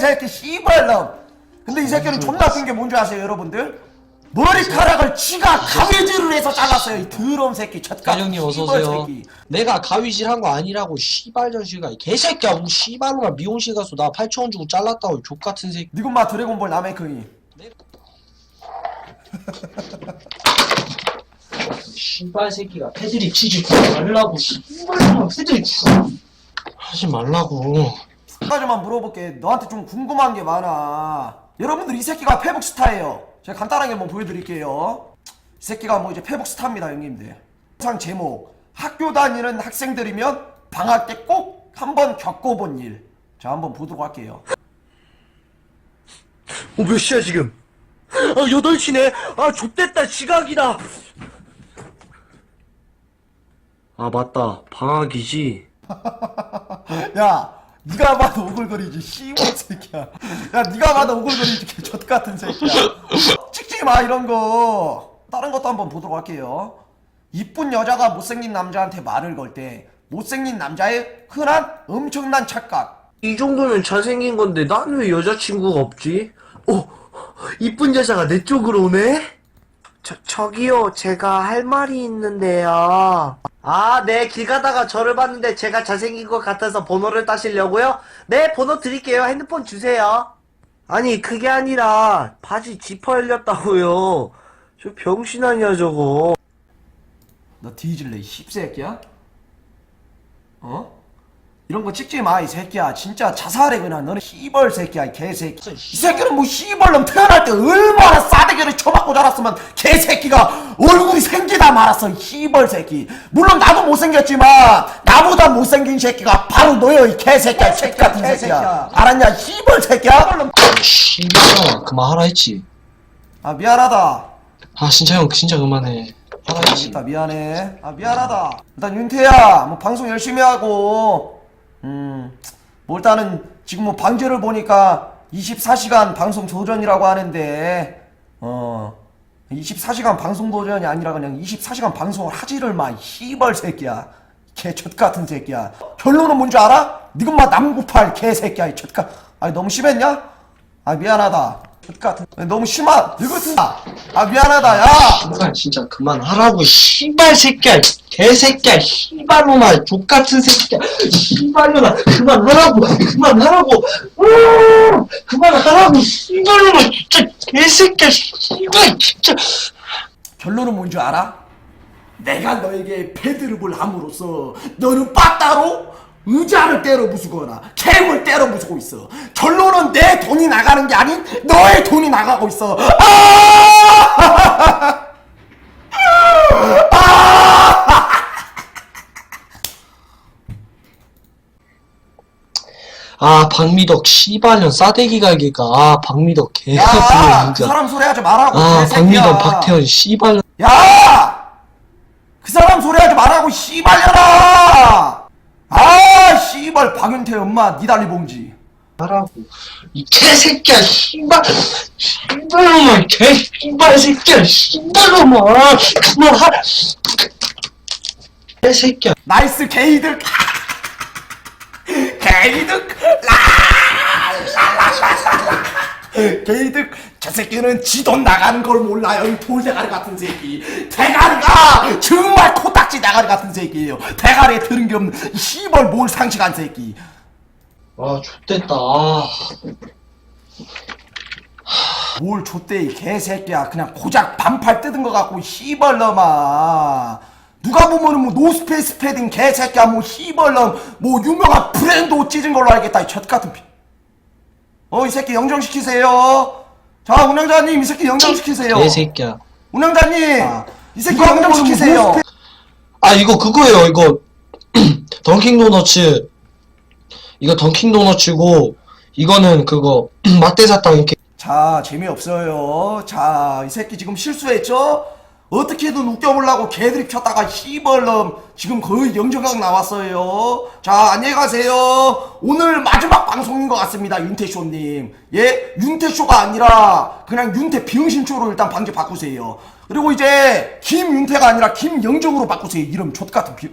개새끼 씨발놈 근데 이 새끼는 존나 웃긴 게 뭔지 아세요 여러분들? 머리카락을 지가 가위질을 해서 잘랐어요 이 더러운 새끼 젖같은 가령님 어서 오세요. 새끼 내가 가위질 한 거 아니라고 씨발 전시가 개새끼야 우리 씨발로만 미용실 가서 나 8천 원 주고 잘랐다고 족 같은 새끼. 니군마 드래곤볼 남해크이 씨발 새끼가 패드립 치지 말라고 씨발로만 패드립 하지 말라고. 한 가지만 물어볼게 너한테 좀 궁금한 게 많아 여러분들 이 새끼가 페북 스타예요 제가 간단하게 한번 보여드릴게요 이 새끼가 뭐 이제 페북 스타입니다 형님들 영상 제목 학교 다니는 학생들이면 방학 때 꼭 한번 겪어본 일 자 한번 보도록 할게요 어, 몇 시야, 지금? 아, 8시네. 아, 좆됐다, 지각이다. 아, 맞다. 방학이지. 야, 네가 봐도 오글거리지 씨발 새끼야. 야, 네가 봐도 오글거리지 개젖 같은 새끼야. 찍지 마 이런 거. 다른 것도 한번 보도록 할게요. 이쁜 여자가 못생긴 남자한테 말을 걸 때 못생긴 남자의 흔한 엄청난 착각. 이 정도면 잘생긴 건데, 난 왜 여자친구가 없지? 어, 이쁜 여자가 내 쪽으로 오네? 저, 저기요, 제가 할 말이 있는데요. 아, 네, 길 가다가 저를 봤는데 제가 잘생긴 것 같아서 번호를 따시려고요? 네, 번호 드릴게요. 핸드폰 주세요. 아니, 그게 아니라, 바지 지퍼 열렸다고요. 저 병신 아니야, 저거. 너 뒤질래 이 씹새끼야? 어? 이런 거 찍지 마 이 새끼야 진짜 자살해 그냥 너는 씨벌 새끼야 이 개새끼 이 새끼는 뭐 씨벌놈 태어날 때 얼마나 싸대기를 쳐맞고 자랐으면 개새끼가 얼굴이 생기다 말았어 이 씨벌 새끼 물론 나도 못생겼지만 나보다 못생긴 새끼가 바로 너여 이 개새끼야 이 새끼 같은 새끼야 알았냐 씨벌 새끼야 씨발아 그만하라 했지. 아 미안하다 아 진짜 형 진짜 그만해. 하라 했지. 일단 미안해. 아 미안하다. 일단 윤태야, 뭐 방송 열심히 하고, 음, 뭐 일단은 지금 뭐 방제를 보니까 24시간 방송 도전이라고 하는데, 어, 24시간 방송 도전이 아니라 그냥 24시간 방송을 하지를 마, 이 씨벌 새끼야. 개젖 같은 새끼야. 결론은 뭔지 알아? 니것만 남구팔 개새끼야, 이 젖같. 아니 너무 심했냐? 아 미안하다. 젖 같은. 너무 심한. 이것은. 아 미안하다, 야. 씨발 진짜 그만하라고 씨발 새끼야 개새끼야 씨발로만 족같은 새끼야 씨발로만 그만하라고 그만하라고 음, 그만하라고 씨발로만 진짜 개새끼야 씨발 진짜 결론은 뭔지 알아? 내가 너에게 패드립을 함으로써 너는 빠따로 의자를 때려 부수거나 캠을 때려 부수고 있어. 결론은 내 돈이 나가는 게 아닌 너의 돈이 나가고 있어. 아! 아 박미덕 씨발년 싸대기 갈기가 아 박미덕 개 야, 그 진짜 사람 소리 하지 말라고. 아 개새끼야. 박미덕 박태현 씨발년 야! 그 사람 소리 하지 말라고 씨발려라! 아, 씨발 박윤태 엄마 니달리 봉지. 하라고. 이 개새끼야 씨발. 씨발로만 개 씨발 새끼야 씨발로만 그만하라 개새끼야. 나이스 게이득. 게이득. 라라라라라 게이득. 저 새끼는 지 돈 나가는 걸 몰라요. 이 돌대가리 같은 새끼. 대가리가 정말 코 딱지 대가리 같은 새끼예요. 대가리에 들은 게 없는 이 씨벌 뭘 상식한 새끼. 아 좆됐다. 아. 뭘 줬대 이 개새끼야. 그냥 고작 반팔 뜯은 거 같고 씨벌놈아. 누가 보면은 뭐 노스페이스 패딩 개새끼야. 뭐 씨벌놈. 뭐 유명한 브랜드 옷 찢은 걸로 알겠다. 이 젖같은 피. 어 이 새끼 영정시키세요. 자 운영자님 이 새끼 영정시키세요. 개새끼야. 운영자님 이 새끼 누가 보면은 영정시키세요. 뭐 아 이거 그거예요. 이거 던킹 도너츠. 이거 던킹 도너츠고 이거는 그거 맛대사탕 이렇게. 자 재미없어요. 자 이 새끼 지금 실수했죠 어떻게든 웃겨보려고 개드립 쳤다가 씨벌럼 지금 거의 영정각 나왔어요. 자 안녕히 가세요. 오늘 마지막 방송인 것 같습니다 윤태쇼님. 예 윤태쇼가 아니라 그냥 윤태 병신쇼로 일단 방제 바꾸세요. 그리고 이제 김윤태가 아니라 김영정으로 바꾸세요. 이름 족같은 비...